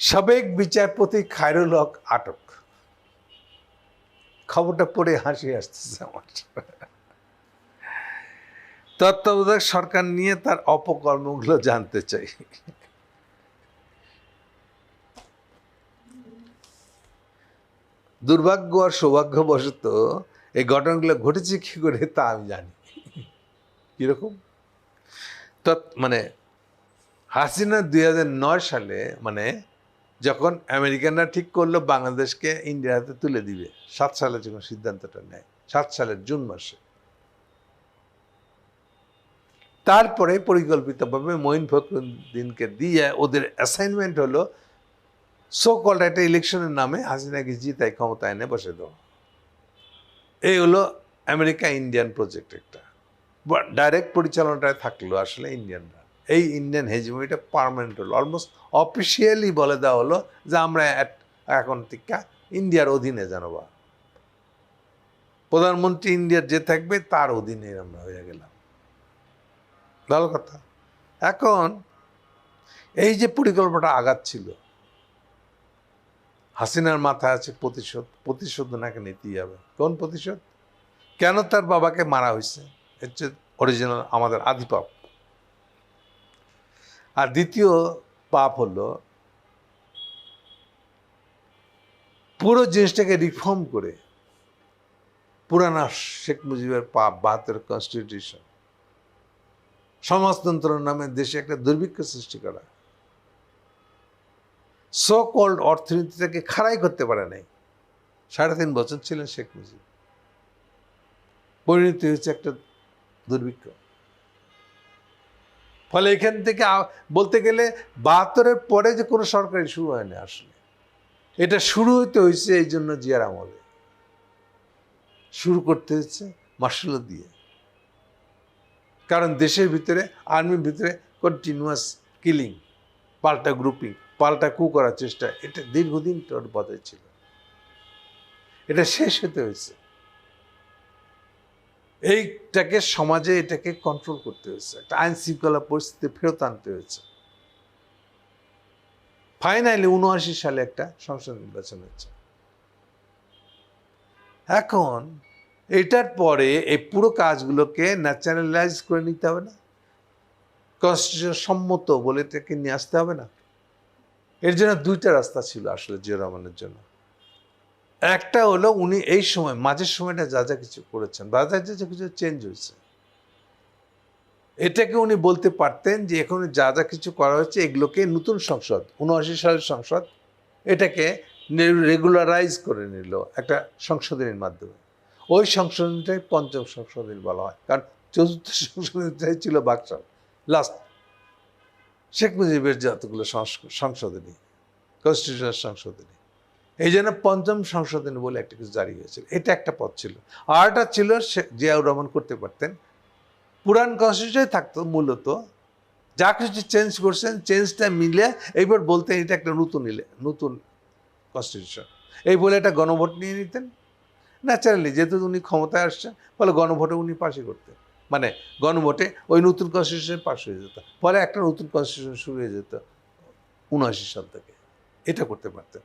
সাবেক বিচারপতি খায়রুল হক আটক। খবরটা পড়ে হাসি আসতেছে আমার। তত্ত্বাবধায়ক সরকার নিয়ে তার অপকর্মগুলো জানতে চাই। দুর্ভাগ্য আর সৌভাগ্যবশত এই ঘটনাগুলো ঘটেছে কি করে তা আমি জানি। কীরকম? তৎ মানে হাসিনা দুই সালে মানে যখন আমেরিকানরা ঠিক করল, বাংলাদেশকে ইন্ডিয়ার হাতে তুলে দিবে। সাত সালে যখন সিদ্ধান্তটা নেয়, সাত সালের জুন মাসে। তারপরে পরিকল্পিতভাবে মঈন ফখরুদ্দিনকে দিয়ে ওদের অ্যাসাইনমেন্ট হলো সো কল্ড একটা ইলেকশনের নামে হাসিনাকে জিতাই ক্ষমতা এনে বসে দেওয়া। এই হলো আমেরিকা ইন্ডিয়ান প্রজেক্ট একটা ডাইরেক্ট পরিচালনাটায় থাকল আসলে ইন্ডিয়ানরা। এই ইন্ডিয়ান হেজিমনিটা পারমানেন্ট হলো। অলমোস্ট অফিসিয়ালি বলে দেওয়া হলো যে আমরা এখন থেকে ইন্ডিয়ার অধীনে জানবা প্রধানমন্ত্রী ইন্ডিয়ার যে থাকবে তার অধীনে আমরা হয়ে গেলাম। ভালো কথা। এখন এই যে পরিকল্পনাটা আগাচ্ছিল, হাসিনার মাথায় আছে প্রতিশোধ। প্রতিশোধ নাকি নিতেই হবে। কোন প্রতিশোধ? কেন তার বাবাকে মারা হয়েছে? হচ্ছে অরিজিনাল আমাদের আদি পাপ আর দ্বিতীয় পাপ হলো পুরো জিনিসটাকে রিফর্ম করে পুরানা শেখ মুজিবের পাপ বাহাত্তর কনস্টিটিউশন সমাজতন্ত্র নামে দেশে একটা দুর্ভিক্ষ সৃষ্টি করা সো কল্ড অর্থনীতিটাকে খাড়াই করতে পারে নাই। সাড়ে তিন বছর ছিলেন শেখ মুজিব। পরিণতি হয়েছে একটা দুর্ভিক্ষ। ফলে এখান থেকে বলতে গেলে বাহাত্তরের পরে যে কোনো সরকারি শুরু হয়নি আসলে। এটা শুরু হইতে হয়েছে এই জন্য জিয়ার আমলে। শুরু করতে হচ্ছে মার্শাল দিয়ে। কারণ দেশের ভিতরে, আর্মির ভিতরে কন্টিনিউয়াস কিলিং পাল্টা গ্রুপিং পাল্টা কু করার চেষ্টা, এটা দীর্ঘদিন তোর বজায় ছিল। এটা শেষ হতে হয়েছে এইটাকে সমাজে এটাকে কন্ট্রোল করতে হয়েছে। একটা আইন শৃঙ্খলা পরিস্থিতি ফেরত আনতে হয়েছে। ফাইনালি উনআশি সালে একটা সংসদ নির্বাচন হয়েছে। এখন এটার পরে এই পুরো কাজগুলোকে ন্যাচারালাইজ করে নিতে হবে না? কনস্টিটিউশন সম্মত বলে এটাকে নিয়ে আসতে হবে না? এর জন্য দুইটা রাস্তা ছিল আসলে জিয়া রহমানের জন্য। একটা হলো উনি এই সময়, মাঝের সময়টা যা যা কিছু করেছেন যা যা যা কিছু চেঞ্জ হয়েছে। এটাকে উনি বলতে পারতেন যে এখন যা যা কিছু করা হয়েছে, এগুলোকে নতুন সংসদ উনআশি সালের সংসদ, এটাকে রেগুলারাইজ করে নিল একটা সংশোধনীর মাধ্যমে। ওই সংশোধনীটাই পঞ্চম সংশোধনী বলা হয়, কারণ চতুর্থ সংশোধনীটাই ছিল বাকশাল লাস্ট শেখ মুজিবের যতগুলো সংশোধনী কনস্টিটিউশনাল সংশোধনী। এই জন্য পঞ্চম সংশোধনী বলে একটা কিছু জারি হয়েছিল। এটা একটা পথ ছিল। আরটা ছিল জিয়াউর রহমান করতে পারতেন। পুরান কনস্টিটিউশনে থাকতো মূলত। যা কিছু চেঞ্জ করছেন চেঞ্জটা মিলে এইবার বলতে এটা একটা নতুন ইলে, নতুন কনস্টিটিউশন এই বলে একটা গণভোট নিয়ে নিতেন। ন্যাচারালি যেহেতু উনি ক্ষমতায় আসছেন, ফলে গণভোটে উনি পাশে করতেন। মানে গণভোটে ওই নতুন কনস্টিটিউশন পাশ হয়ে যেত। ফলে একটা নতুন কনস্টিটিউশন শুরু হয়ে যেত। উনআশি সাল থেকে। এটা করতে পারতেন।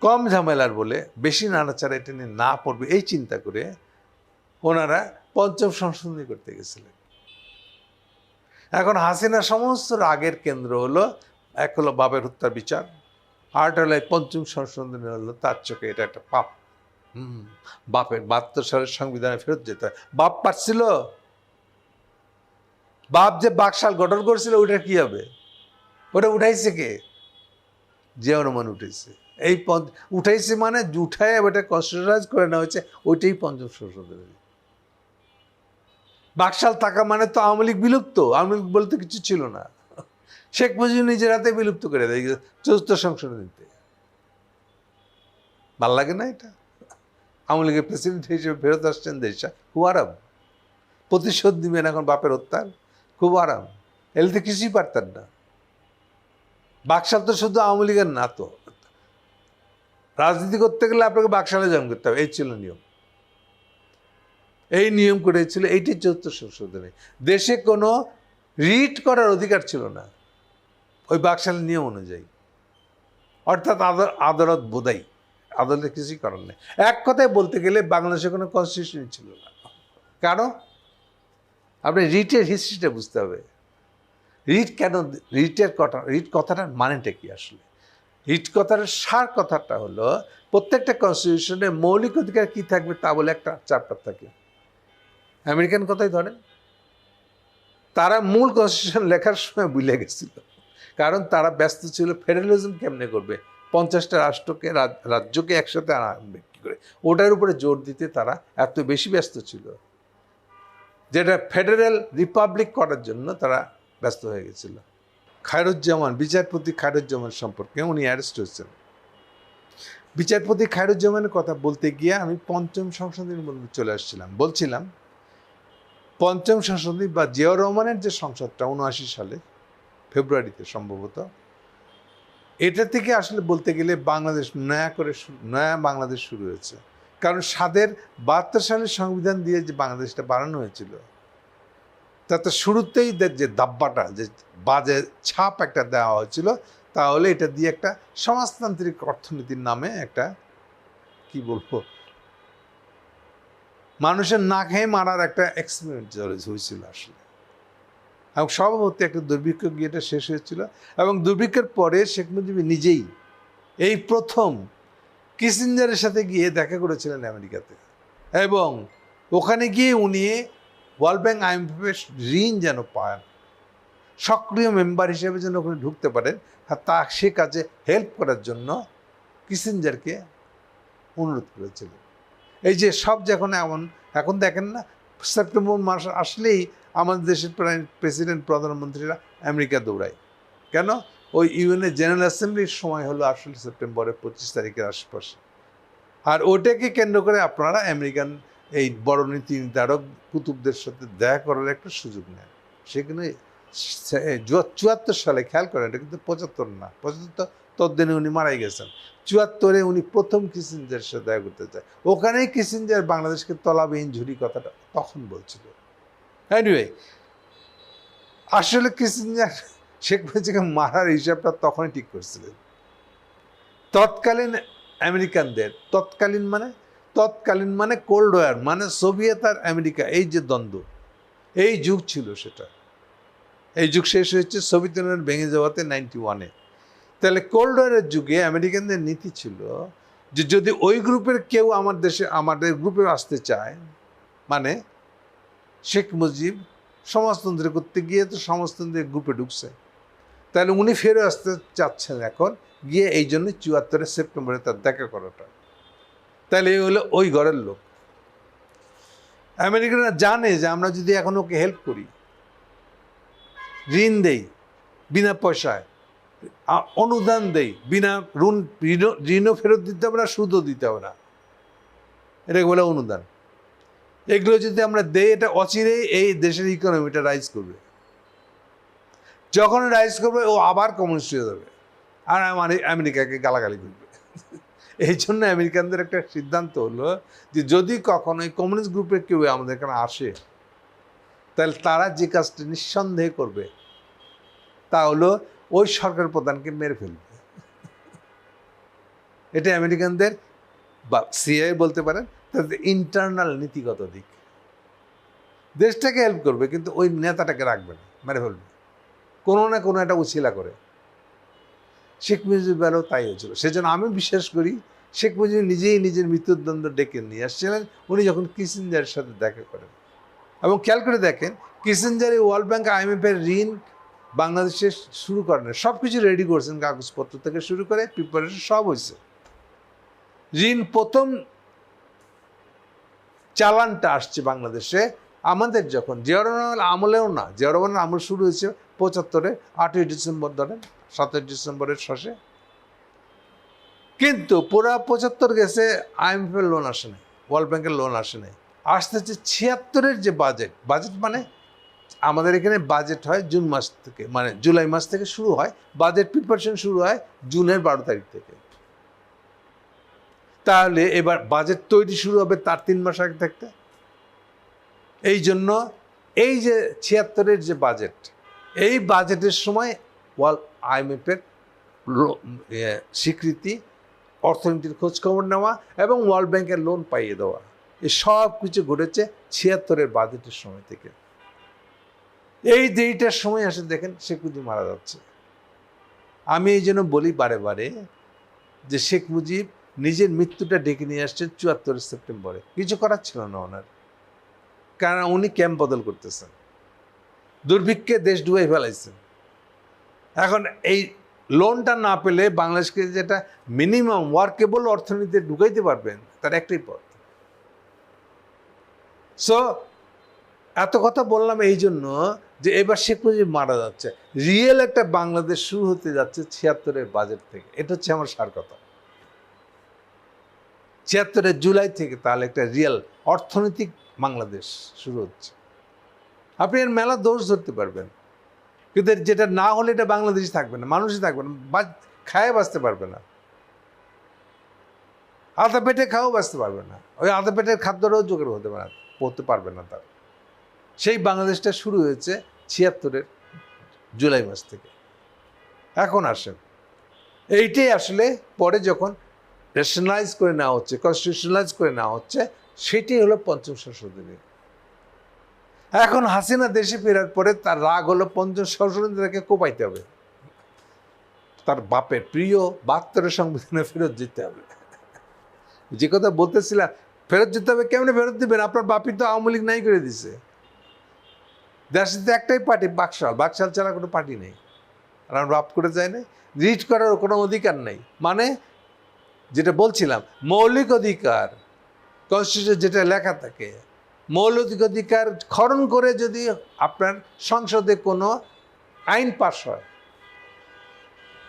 কম ঝামেলার বলে বেশি নাড়াচাড়া এটা নিয়ে না পড়বে, এই চিন্তা করে ওনারা পঞ্চম সংশোধনী করতে গেছিলেন। এখন হাসিনা সমস্ত রাগের কেন্দ্র হলো, এক হলো বাবের হত্যার বিচার হলো পঞ্চম সংশোধনী হলো, তার চোখে এটা একটা পাপ। হুম, বাপের বাহাত্তর সালের সংবিধানে ফেরত যেতে হয়। বাপ পারছিল? বাপ যে বাকশাল গঠন করছিল ওটা কি হবে? ওটা উঠাইছে কে? যে অনুমান উঠেছে এই পঞ্চ উঠাইছে মানে উঠায় ওটা কনস্টিটিউশনাইজ করে নেওয়া হয়েছে, ওইটাই পঞ্চম সংশোধনী বাকশাল থাকা মানে তো আওয়ামী লীগ বিলুপ্ত, আওয়ামী লীগ বলতে কিছু ছিল না। শেখ মুজিব নিজের হাতে বিলুপ্ত করে দেয়, চতুর্থ সংশোধনীতে ভালো লাগে না এটা? আওয়ামী লীগের প্রেসিডেন্ট হিসেবে ফেরত আসছেন দেশা, খুব আরাম। প্রতিশোধ দিবেন এখন বাপের হত্যার, খুব আরাম। এলে তো কিছুই পারতেন না। বাকশাল তো শুধু আওয়ামী লীগের না তো। রাজনীতি করতে গেলে আপনাকে বাকশালে জয়েন করতে হবে, এই ছিল নিয়ম। এই নিয়ম করেছিল এইটি চতুর্থ সংশোধনী। দেশে কোনো রিট করার অধিকার ছিল না, ওই বাকশালের নিয়ম অনুযায়ী। অর্থাৎ আদালত বোধাই, আদালতে কিছুই করার নেই। এক কথায় বলতে গেলে বাংলাদেশে কোনো কনস্টিটিউশন ছিল না। কারণ আপনি রিটের হিস্ট্রিটা বুঝতে হবে। রিট কেন, রিটের কথা, রিট কথাটার মানেটা কি আসলে? রিট কথার সার কথাটা হলো, প্রত্যেকটা কনস্টিটিউশনে মৌলিক অধিকার কি থাকবে তা বলে একটা চ্যাপ্টার থাকে। আমেরিকান কথাই ধরেন। তারা মূল কনস্টিটিউশন লেখার সময় ভুলে গেছিল। কারণ তারা ব্যস্ত ছিল ফেডারেলিজম কেমনে করবে? পঞ্চাশটা রাষ্ট্রকে, রাজ- রাজ্যকে একসাথে আনবে কী করে? ওটার উপরে জোর দিতে তারা এত বেশি ব্যস্ত ছিল। যেটা ফেডারেল রিপাবলিক করার জন্য তারা ব্যস্ত হয়ে গেছিল। খায়রুজ্জামান, বিচারপতি খায়রুজ্জামান সম্পর্কে উনি অ্যারেস্ট হয়েছেন। বিচারপতি খায়রুজ্জামানের কথা বলতে গিয়ে আমি পঞ্চম সংসদের মধ্যে চলে আসছিলাম। বলছিলাম, পঞ্চম সংশোধনী বা জিয়াউর রহমানের যে সংসদটা উনআশি সালে, ফেব্রুয়ারিতে সম্ভবত, এটা থেকে আসলে বলতে গেলে বাংলাদেশ নয়া করে নয়া বাংলাদেশ শুরু হয়েছে। কারণ সাদের বাহাত্তর সালের সংবিধান দিয়ে যে বাংলাদেশটা বানানো হয়েছিল তাতে শুরুতেই যে- দাব্বাটা, যে বাজে ছাপ একটা দেওয়া হয়েছিল, তাহলে এটা দিয়ে একটা সমাজতান্ত্রিক অর্থনীতির নামে একটা, কি বলব, মানুষের না খেয়ে মারার একটা এক্সপেরিমেন্ট হয়েছিল আসলে। এবং সভাপতি একটা দুর্ভিক্ষ গিয়ে এটা শেষ হয়েছিল এবং দুর্ভিক্ষের পরে শেখ মুজিব নিজেই এই প্রথম কিসিঞ্জারের সাথে গিয়ে দেখা করেছিলেন আমেরিকাতে। এবং ওখানে গিয়ে উনি ওয়ার্ল্ড ব্যাংক আইএমএফের ঋণ যেন পান সক্রিয় মেম্বার হিসেবে যেন ওখানে ঢুকতে পারেন, আর তা সে কাজে হেল্প করার জন্য কিসিঞ্জারকে অনুরোধ করেছিলেন। এই যে সব যখন এমন, এখন দেখেন না সেপ্টেম্বর মাস আসলেই আমাদের দেশের প্রেসিডেন্ট প্রধানমন্ত্রীরা আমেরিকা দৌড়ায়। কেন? ওই ইউএনএ জেনারেল অ্যাসেম্বলির সময় হলো আসলে সেপ্টেম্বরের পঁচিশ তারিখের আশপাশে। আর ওটাকে কেন্দ্র করে আপনারা আমেরিকান এই বড় নীতি নির্ধারক কুতুবদের সাথে দেখা করার একটা সুযোগ নেন সেখানে চুয়াত্তর সালে খেয়াল করেন, এটা কিন্তু পঁচাত্তর না, পঁচাত্তর তদ্দিনে উনি মারাই গেছেন। চুয়াত্তরে উনি প্রথম কিসিঞ্জারের সাথে দেখা করতে চায়। ওখানেই কিসিঞ্জার বাংলাদেশকে তলাবিহীন ঝুরি কথাটা তখন বলছিল। এনিওয়ে আসলে কিসিঞ্জার শেখ মুজিবকে মারার হিসাবটা তখনই ঠিক করছিলেন। তৎকালীন আমেরিকানদের, তৎকালীন মানে তৎকালীন মানে কোল্ড ওয়ার মানে সোভিয়েত আর আমেরিকা, এই যে দ্বন্দ্ব, এই যুগ ছিল সেটা। এই যুগ শেষ হয়েছে, সোভিয়েত ইউনিয়ন ভেঙে যাওয়াতে নাইনটি ওয়ানে। তাহলে কোল্ড ওয়ারের যুগে আমেরিকানদের নীতি ছিল যে যদি ওই গ্রুপের কেউ আমার দেশে, আমাদের গ্রুপে আসতে চায় মানে শেখ মুজিব, সমাজতন্ত্র করতে গিয়ে তো সমাজতন্ত্রের গ্রুপে ঢুকছে। তাহলে উনি ফেরত আসতে চাচ্ছেন এখন, গিয়ে এই জন্য চুয়াত্তরে সেপ্টেম্বরে তার দেখা করাটা। তাহলে এই হলো ওই ঘরের লোক। আমেরিকানরা জানে যে আমরা যদি এখন ওকে হেল্প করি, ঋণ দেই বিনা পয়সায় অনুদান দেই বিনা ঋণ- ঋণও ফেরত দিতে হবে না, সুদও দিতে হবে না। এটাকে বলে অনুদান। এগুলো যদি আমরা দেই, এটা অচিরে এই দেশের ইকোনমিটা রাইজ করবে। যখন রাইজ করবে, ও আবার কমিউনিস্ট হয়ে যাবে। আর আমার, আমেরিকাকে গালাগালি করবে। এই জন্য আমেরিকানদের একটা সিদ্ধান্ত হলো যে যদি কখনো এই কমিউনিস্ট গ্রুপের কেউ আমাদের এখানে আসে, তাহলে তারা যে কাজটা নিঃসন্দেহে করবে, তা হলো ওই সরকার প্রধানকে মেরে ফেলবে। এটা আমেরিকানদের বা সিআই বলতে পারেন, তাদের ইন্টারনাল নীতিগত দিক। দেশটাকে হেল্প করবে, কিন্তু ওই নেতাটাকে রাখবে না, মেরে ফেলবে। কোনো না কোনো একটা উছিলা করে। শেখ মুজিব বেলাও তাই হয়েছিল। সেজন্য আমি বিশ্বাস করি শেখ মুজিব নিজেই নিজের মৃত্যুদণ্ড ডেকে নিয়ে আসছিলেন। উনি যখন কিসিঞ্জারের সাথে দেখা করেন। এবং খেয়াল করে দেখেন, কিসিঞ্জার এই ওয়ার্ল্ড ব্যাংক আইএমএফের ঋণ বাংলাদেশে শুরু করেন সব কিছু রেডি করছেন, কাগজপত্র থেকে শুরু করে প্রিপারেশন সব হয়েছে। ঋণ প্রথম চালানটা আসছে বাংলাদেশে। আমাদের যখন জিয়া রহমানের আমলেও না জিয়া রহমানের আমল শুরু হয়েছে পঁচাত্তরে, আটই ডিসেম্বর ধরেন। সাতই ডিসেম্বরের শেষে। কিন্তু পুরা পঁচাত্তর গেছে আইএমএফের লোন আসে নাই ওয়ার্ল্ড ব্যাংকের লোন আসে নাই। আসতে হচ্ছে ছিয়াত্তরের যে বাজেট বাজেট মানে আমাদের এখানে বাজেট হয় জুন মাস থেকে মানে জুলাই মাস থেকে শুরু হয় বাজেট প্রিপারেশন শুরু হয় জুনের বারো তারিখ থেকে। তাহলে এবার বাজেট তৈরি শুরু হবে তার তিন মাস আগে থাকতে এই জন্য এই যে ছিয়াত্তরের যে বাজেট এই বাজেটের সময় ওয়ার্ল্ড আইএমএফের স্বীকৃতি, অর্থনীতির খোঁজখবর নেওয়া এবং ওয়ার্ল্ড ব্যাংকের লোন পাইয়ে দেওয়া। এই সব কিছু ঘটেছে ছিয়াত্তরের বাজেটের সময় থেকে। এই দেরিটার সময় আসে দেখেন শেখ মুজিব মারা যাচ্ছে। আমি এই জন্য বলি বারে বারে যে শেখ মুজিব নিজের মৃত্যুটা ডেকে নিয়ে আসছেন চুয়াত্তরের সেপ্টেম্বরে। কিছু করার ছিল না ওনার। কারণ উনি ক্যাম্প বদল করতেছেন। দুর্ভিক্ষে দেশ ডুবাই ফেলাইছেন। এখন এই লোনটা না পেলে বাংলাদেশকে যেটা মিনিমাম ওয়ার্কেবল অর্থনীতিতে ঢুকাইতে পারবেন, তার একটাই পথ। সো এত কথা বললাম এই জন্য যে এবার শেখ মুজিব মারা যাচ্ছে। রিয়েল একটা বাংলাদেশ শুরু হতে যাচ্ছে ছিয়াত্তরের বাজেট থেকে। এটা হচ্ছে আমার সার কথা। ছিয়াত্তরের জুলাই থেকে তাহলে একটা রিয়েল অর্থনৈতিক বাংলাদেশ শুরু হচ্ছে। আপনি এর মেলা দোষ ধরতে পারবেন। কিন্তু যেটা না হলে এটা বাংলাদেশ থাকবে না, মানুষই থাকবে না, বা খায় বাঁচতে পারবে না। আধা পেটে খাও বাঁচতে পারবে না। ওই আধা পেটের খাদ্যটাও জোগাড় হতে পারে পড়তে পারবে না তার। সেই বাংলাদেশটা শুরু হয়েছে ছিয়াত্তরের জুলাই মাস থেকে। এখন আসেন। এইটাই আসলে পরে যখন রেশনালাইজ করে নেওয়া হচ্ছে কনস্টিটিউশনালাইজ করে নেওয়া হচ্ছে, সেটাই হলো পঞ্চম সংশোধনী। এখন হাসিনা দেশে ফেরার পরে তার রাগ হলো পঞ্চম সংশোধনীটাকে কোপাইতে হবে। তার বাপের প্রিয় বাহাত্তরের সংবিধানে ফেরত যেতে হবে। যে কথা বলতেছিলাম, ফেরত যেতে হবে কেমনে ফেরত দিবেন? আপনার বাপি তো আওয়ামী লীগ নাই করে দিছে। দেশে তো একটাই পার্টি, বাকশাল। বাকশাল ছাড়া কোনো পার্টি নেই। আর আমরা বাপ করে যায় না রিট করার কোনো অধিকার নেই। মানে যেটা বলছিলাম, মৌলিক অধিকার কনস্টিটিউশন যেটা লেখা থাকে মৌলিক অধিকার খরণ করে যদি আপনার সংসদে কোনো আইন পাশ হয়,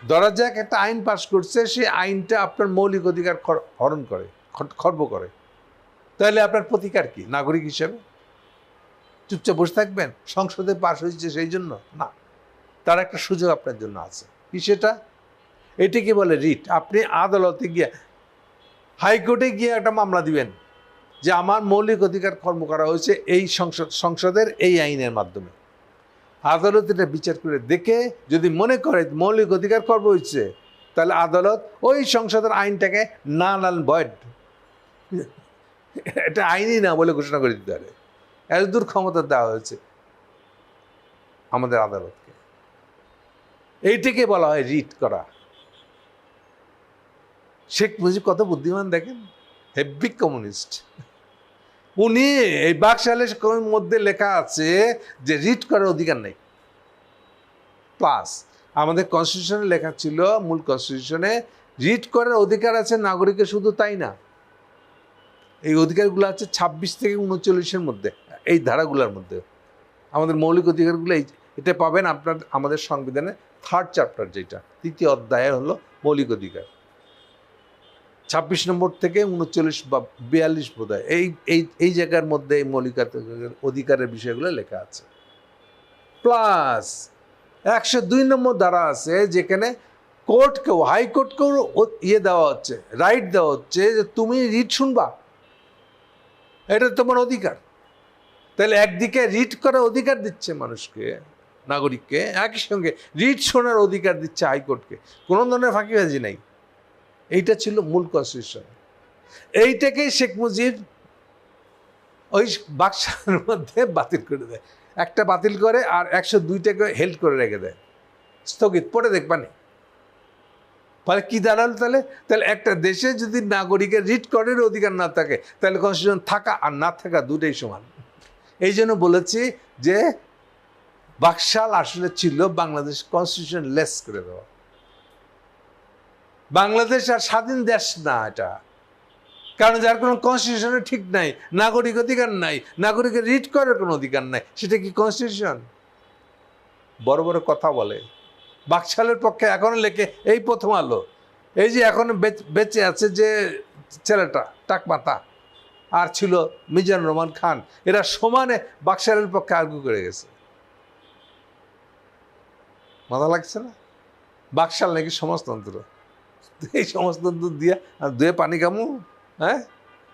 ধরা যাক একটা আইন পাশ করছে, সেই আইনটা আপনার মৌলিক অধিকার হরণ করে খর্ব করে। তাহলে আপনার প্রতিকার কি, নাগরিক হিসেবে? চুপচাপ বসে থাকবেন? সংসদে পাশ হয়েছে সেই জন্য? না। তার একটা সুযোগ আপনার জন্য আছে। কি সেটা? এটিকে বলে রিট। আপনি আদালতে গিয়ে, হাইকোর্টে গিয়ে একটা মামলা দিবেন। যে আমার মৌলিক অধিকার কর্ম করা হয়েছে এই সংসদ, সংসদের এই আইনের মাধ্যমে। আদালত এটা বিচার করে দেখে যদি মনে করে মৌলিক অধিকার কর্ম হয়েছে, তাহলে আদালত ওই সংসদের আইনটাকে না নাল ভয়েড এটা আইনই না বলে ঘোষণা করে দিতে পারে। এত দূর ক্ষমতা দেওয়া হয়েছে আমাদের আদালতকে। এইটাকে বলা হয় রিট করা। শেখ মুজিব কত বুদ্ধিমান দেখেন? Heavy communist. উনি এই বাকশালের মধ্যে লেখা আছে যে রিট করার অধিকার নেই। প্লাস আমাদের কনস্টিটিউশনে লেখা ছিল, মূল কনস্টিটিউশনে রিট করার অধিকার আছে, নাগরিকের শুধু তাই না। এই অধিকারগুলো আছে ছাব্বিশ থেকে উনচল্লিশের মধ্যে, এই ধারাগুলোর মধ্যে। আমাদের মৌলিক অধিকারগুলো এই, এটা পাবেন আপনার, আমাদের সংবিধানে থার্ড চ্যাপ্টার যেটা, তৃতীয় অধ্যায় হলো মৌলিক অধিকার। ছাব্বিশ নম্বর থেকে উনচল্লিশ বা বিয়াল্লিশ বোধ হয় এই এই এই জায়গার মধ্যে এই মৌলিক অধিকারের বিষয়গুলো লেখা আছে। প্লাস একশো দুই নম্বর ধারা আছে যেখানে কোর্টকেও, হাইকোর্টকেও ইয়ে দেওয়া হচ্ছে, রাইট দেওয়া হচ্ছে যে তুমি রিট শুনবা। এটা তোমার অধিকার। তাহলে একদিকে রিট করার অধিকার দিচ্ছে মানুষকে, নাগরিককে, একই সঙ্গে রিট শোনার অধিকার দিচ্ছে হাইকোর্টকে। কোনো ধরনের ফাঁকিবাজি নাই। এইটা ছিল মূল কনস্টিটিউশন এইটাকেই শেখ মুজিব ওই বাক্সার মধ্যে বাতিল করে দেয়। একটা বাতিল করে আর একশো দুইটাকে হেল্ড করে রেখে দেয়। স্থগিত, পরে দেখবানি ফলে কি দাঁড়াল তাহলে? তাহলে একটা দেশে যদি নাগরিকের রিট করার অধিকার না থাকে, তাহলে কনস্টিটিউশন থাকা আর না থাকা দুটোই সমান। এই জন্য বলেছি যে বাকশাল আসলে ছিল বাংলাদেশ কনস্টিটিউশন লেস করে দেওয়া। বাংলাদেশ আর স্বাধীন দেশ না এটা। কারণ যার কোনো কনস্টিটিউশনে ঠিক নাই, নাগরিক অধিকার নাই, নাগরিকের রিট করার কোনো অধিকার নাই, সেটা কি কনস্টিটিউশন বড় বড় কথা বলে। বাকশালের পক্ষে এখনও লেখে, এই প্রথম আলো। এই যে এখন বেঁচে আছে যে ছেলেটা, টাকমাতা, আর ছিল মিজান রহমান খান, এরা সমানে বাকশালের পক্ষে আর্গু করে গেছে। মাথা লাগছে না? বাকশাল নাকি সমাজতন্ত্র? এই সমস্ত দুধ দিয়া আর দুয়ে পানি কামু হ্যাঁ?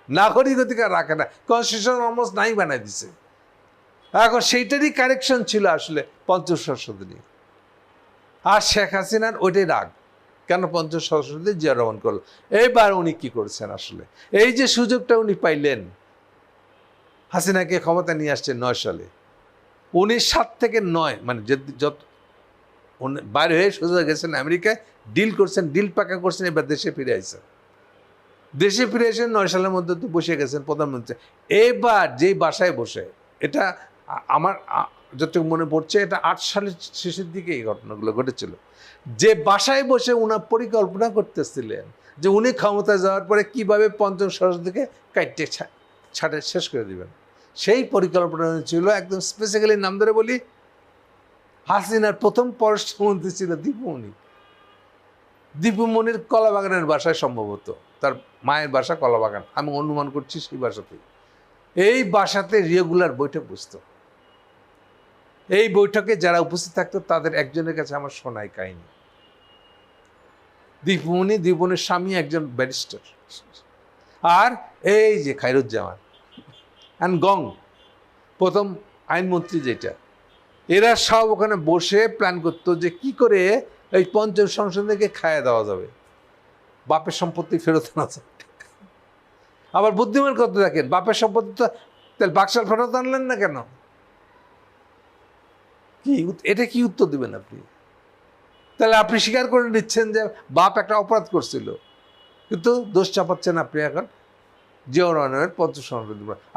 নাগরিক অধিকার রাখে না। কনস্টিটিউশন অলমোস্ট নাই বানাই দিছে। এখন সেইটারই কারেকশন ছিল আসলে পঞ্চম সংশোধনী আর শেখ হাসিনার ওইটাই রাগ। কেন পঞ্চাশ সদস্যদের জিয়া রহমান করল? এইবার উনি কি করছেন আসলে? এই যে সুযোগটা উনি পাইলেন, হাসিনাকে ক্ষমতা নিয়ে আসছেন নয় সালে। উনি সাত থেকে নয় মানে যত বাইরে হয়ে সোজা গেছেন আমেরিকায় ডিল করছেন, ডিল পাকা করছেন, এবার দেশে ফিরে আইসেন। দেশে ফিরে এসে নয় সালের মধ্যে তো বসে গেছেন প্রধানমন্ত্রী। এবার যেই বাসায় বসে, এটা আমার যতটুকু মনে পড়ছে, এটা আট সালের শেষের দিকে এই ঘটনাগুলো ঘটেছিল। যে বাসায় বসে উনার পরিকল্পনা করতেছিলেন, যে উনি ক্ষমতায় যাওয়ার পরে কীভাবে পঞ্চম সরস্বতীকে কাইটে ছা- ছাড়ে শেষ করে দিবেন। সেই পরিকল্পনা ছিল একদম স্পেসিক্যালি নাম ধরে বলি, হাসিনার প্রথম পররাষ্ট্রমন্ত্রী ছিল দীপুমণি দীপুমণির কলাবাগানের বাসায় সম্ভবত। তার মায়ের বাসা কলাবাগান। আমি অনুমান করছি সেই বাসাতেই। এই বাসাতে রেগুলার বৈঠক বসতো। এই বৈঠকে যারা উপস্থিত থাকতো, তাদের একজনের কাছে আমার শোনায় কাহিনী। দীপমণি, দীপমণির স্বামী একজন ব্যারিস্টার। আর এই যে খাইরুজ্জামান অ্যান্ড গং, প্রথম আইনমন্ত্রী যেটা, এরা সব ওখানে বসে প্ল্যান করতো যে কি করে এই পঞ্চম সংসদকে খাইয়ে দেওয়া যাবে। বাপের সম্পত্তি ফেরত আনা যাবে। আবার বুদ্ধিমান করতে দেখেন? বাপের সম্পত্তি তো তাহলে বাক্সাল ফেরত আনলেন না কেন? কি এটা কি উত্তর দিবেন আপনি? তাহলে আপনি স্বীকার করে নিচ্ছেন যে বাপ একটা অপরাধ করছিল। কিন্তু দোষ চাপাচ্ছেন আপনি এখন জিও রহমানের পঞ্চাশ সনদ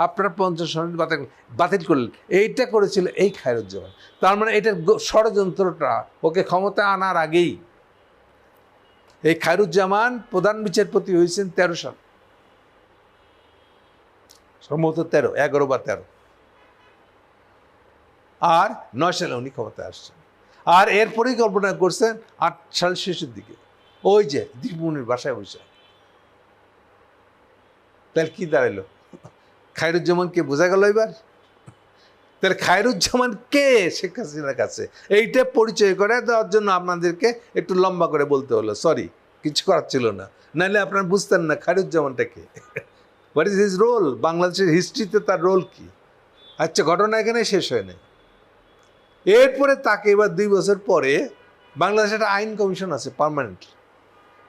আপনার পঞ্চাশ সনদ বাতিল বাতিল করলেন। এইটা করেছিল এই খায়রুজ্জামান। তার মানে এটার ষড়যন্ত্রটা ওকে ক্ষমতা আনার আগেই এই খায়রুজ্জামান প্রধান বিচারপতি হয়েছেন তেরো সাল। সম্ভবত তেরো, এগারো বা তেরো। আর নয় সালে উনি ক্ষমতায় আসছেন। আর এর পরিকল্পনা করছেন আট সাল শেষের দিকে। ওই যে দীপমণির বাসায় বসে। তাহলে কি দাঁড়াইলো? খায়রুজ্জামান কে বোঝা গেল এবার? তাহলে খায়রুজ্জামান কে? শেখ হাসিনার কাছে। এইটা পরিচয় করে দেওয়ার জন্য আপনাদেরকে একটু লম্বা করে বলতে হলো। সরি কিছু করার ছিল না। নাহলে আপনারা বুঝতেন না খায়রুজ্জামানটা কে। হোয়াট ইজ হিজ রোল বাংলাদেশের হিস্ট্রিতে তার রোল কি? আচ্ছা ঘটনা এখানে শেষ হয় নাই। এরপরে তাকে এবার দুই বছর পরে বাংলাদেশের একটা আইন কমিশন আছে পার্মানেন্ট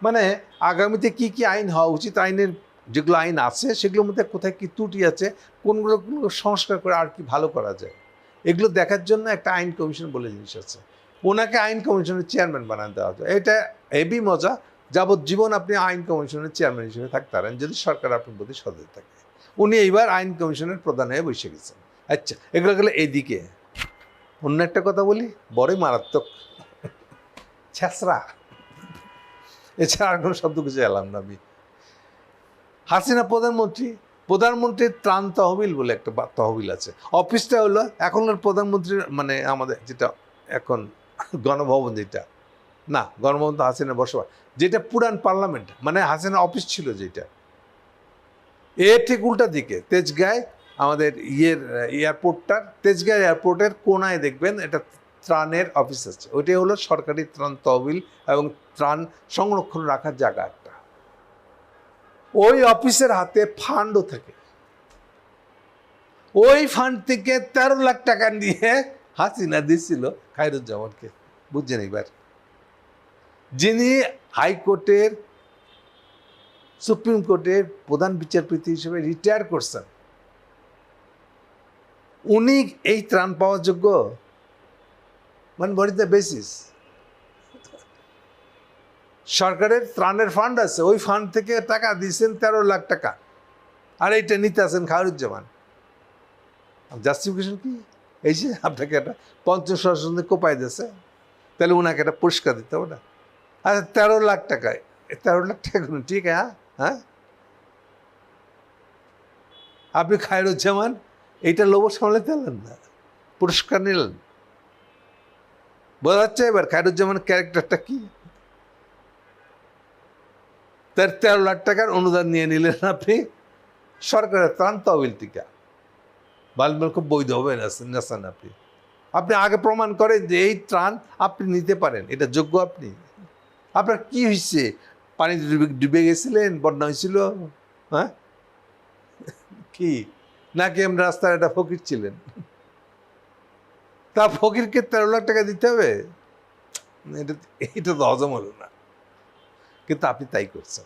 মানে আগামীতে কি কি আইন হওয়া উচিত? আইনের যেগুলো আইন আছে, সেগুলোর মধ্যে কোথায় কি ত্রুটি আছে, কোনগুলো সংস্কার করে আর কি ভালো করা যায়, এগুলো দেখার জন্য একটা আইন কমিশন বলে জিনিস আছে। ওনাকে আইন কমিশনের চেয়ারম্যান বানাতে হতো। এটা হেভি মজা। যাবজ্জীবন আপনি আইন কমিশনের চেয়ারম্যান হিসেবে থাকতে পারেন, যদি সরকার আপনার প্রতি সদয় থাকে। উনি এইবার আইন কমিশনের প্রধান হয়ে বসে গেছেন। আচ্ছা এগুলো গেলে এইদিকে। অন্য একটা কথা বলি, বড়ই মারাত্মক। ছেঁচড়া। এছাড়া আর কোনো শব্দ কিছু এলাম না আমি। হাসিনা প্রধানমন্ত্রী, প্রধানমন্ত্রীর ত্রাণ তহবিল বলে একটা তহবিল আছে। অফিসটা হলো এখনকার প্রধানমন্ত্রীর মানে আমাদের যেটা এখন গণভবন যেটা। না, গণভবন তো হাসিনা বসবাস। যেটা পুরান পার্লামেন্ট মানে হাসিনা অফিস ছিল যেটা। এর ঠিক উল্টা দিকে, তেজগাঁয় আমাদের ইয়ের এয়ারপোর্টটার তেজগাঁ এয়ারপোর্টের কোনায় দেখবেন এটা ত্রাণের অফিস আছে। ওইটাই হলো সরকারি ত্রাণ তহবিল এবং ত্রাণ সংরক্ষণ রাখার জায়গা। ওই অফিসের হাতে ফান্ডও থাকে। ওই ফান্ড থেকে তেরো লাখ টাকা নিয়ে হাসিনা দিছিল খায়রুজ্জামানকে। বুঝছেন এবার যিনি হাইকোর্টের, সুপ্রিম কোর্টের প্রধান বিচারপতি হিসেবে রিটায়ার করছেন। উনি এই ত্রাণ পাওয়ার যোগ্য? মানে বড় দ্য বেসিস সরকারের ত্রাণের ফান্ড আছে, ওই ফান্ড থেকে টাকা দিয়েছেন তেরো লাখ টাকা। আর এইটা নিতে আছেন খায়রুজ্জামান। জাস্টিফিকেশন কি? এই যে আপনাকে একটা পঞ্চাশ সরস্বতী কোপাই দিয়েছে, তাহলে ওনাকে একটা পুরস্কার দিতে হবে না। আচ্ছা তেরো লাখ টাকায় তেরো লাখ টাকা ঠিক হ্যাঁ? হ্যাঁ? আপনি খায়রুজ্জামান, এইটা লোভ সামলাতে পারলেন না, পুরস্কার নিলেন। বোঝা যাচ্ছে এবার খায়রুজ্জামান ক্যারেক্টারটা কি? তার তেরো লাখ টাকার অনুদান নিয়ে নিলেন আপনি। সরকারের ত্রাণ তহবিল টিকা। বালমেল খুব বৈধ হবে নেছেন আপনি। আপনি আগে প্রমাণ করেন যে এই ত্রাণ আপনি নিতে পারেন, এটা যোগ্য আপনি। আপনার কি হয়েছে? পানি ডুবে ডুবে গেছিলেন, বন্যা হয়েছিল? হ্যাঁ? কি? নাকি এমনি রাস্তায় একটা ফকির ছিলেন? তা ফকিরকে তেরো লাখ টাকা দিতে হবে? এটা এটা তো হজম হলো না। কিন্তু আপনি তাই করছেন।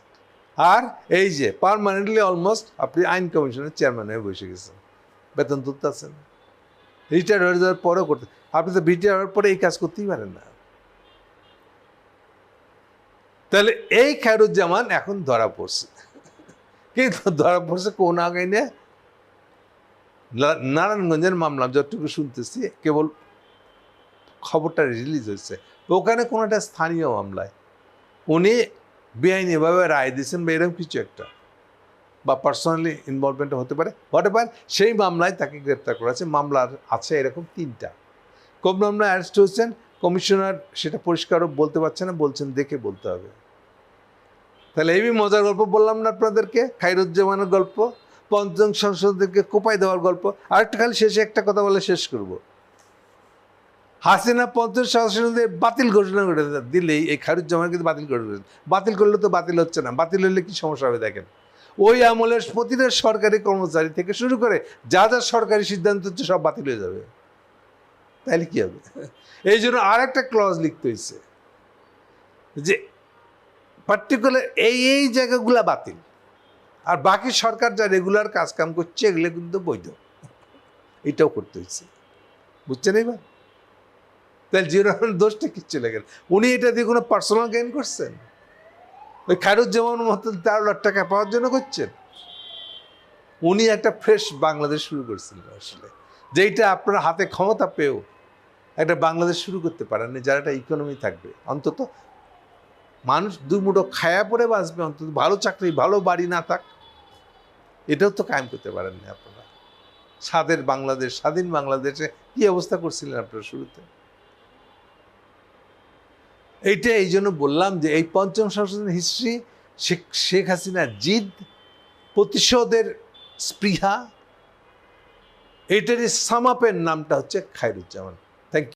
আর এই যে পার্মানেন্টলি অলমোস্ট আপনি আইন কমিশনের চেয়ারম্যান হয়ে বসে গেছেন। বেতন তুলতেছেন রিটায়ার হয়ে যাওয়ার পরেও করতে আপনি তো রিটায়ার হওয়ার পরে এই কাজ করতেই পারেন না। তাহলে এই খায়রুজ্জামান এখন ধরা পড়ছে। কিন্তু ধরা পড়ছে কোন আগাইনে নারায়ণগঞ্জের মামলা যতটুকু শুনতেছি, কেবল খবরটা রিলিজ হয়েছে। ওখানে কোনো একটা স্থানীয় মামলায় উনি বেআইনিভাবে রায় দিয়েছেন বা এরকম কিছু একটা। বা পার্সোনালি ইনভলভমেন্ট হতে পারে। হতে পারে সেই মামলায় তাকে গ্রেপ্তার করা আছে মামলার আছে এরকম তিনটা। কোন মামলায় অ্যারেস্ট হয়েছেন? কমিশনার সেটা পরিষ্কারও বলতে পারছে না, বলছেন দেখে বলতে হবে। তাহলে এই মজার গল্প বললাম না আপনাদেরকে? খাইরুজ্জামানের গল্প, পঞ্চম সংসদকে কোপাই দেওয়ার গল্প। আরেকটা খালি শেষে একটা কথা বলে শেষ করব। হাসিনা পঞ্চম সংসদে বাতিল ঘোষণা করে দিলেই এই খায়রুজ্জামান কিন্তু বাতিল করে বাতিল করলে তো বাতিল হচ্ছে না, বাতিল হলে কি সমস্যা হবে দেখেন। ওই আমলের প্রতিটা সরকারি কর্মচারী থেকে শুরু করে যা যা সরকারি সিদ্ধান্ত হচ্ছে সব বাতিল হয়ে যাবে। তাহলে কি হবে? এই জন্য আর একটা ক্লজ লিখতে হয়েছে যে পার্টিকুলার এই এই জায়গাগুলা বাতিল, আর বাকি সরকার যা রেগুলার কাজ কাম করছে এগুলো কিন্তু বৈধ। এটাও করতে হয়েছে বুঝছেন এবার তাহলে জিরো রহমানের দোষটা কিচ্ছু চলে না। উনি এটা দিয়ে কোনো পার্সোনাল গেইন করছেন? ওই খায়রুজ্জামান মতো তেরো লাখ টাকা পাওয়ার জন্য করছেন? উনি একটা ফ্রেশ বাংলাদেশ শুরু করছিলেন আসলে। যেইটা আপনার হাতে ক্ষমতা পেয়েও একটা বাংলাদেশ শুরু করতে পারেননি, যার একটা ইকোনমি থাকবে। অন্তত মানুষ দুই মুঠো খায়া পরে বাঁচবে, অন্তত ভালো চাকরি, ভালো বাড়ি না থাক। এটাও তো কায়েম করতে পারেননি আপনারা। স্বাদের বাংলাদেশ, স্বাধীন বাংলাদেশে কি অবস্থা করছিলেন আপনারা শুরুতে? এইটা এই জন্য বললাম যে এই পঞ্চম সংশোধন হিস্ট্রি শেখ শেখ হাসিনার জিদ প্রতিশোধের স্পৃহা, এটারই সামাপের নামটা হচ্ছে খায়রুজ্জামান।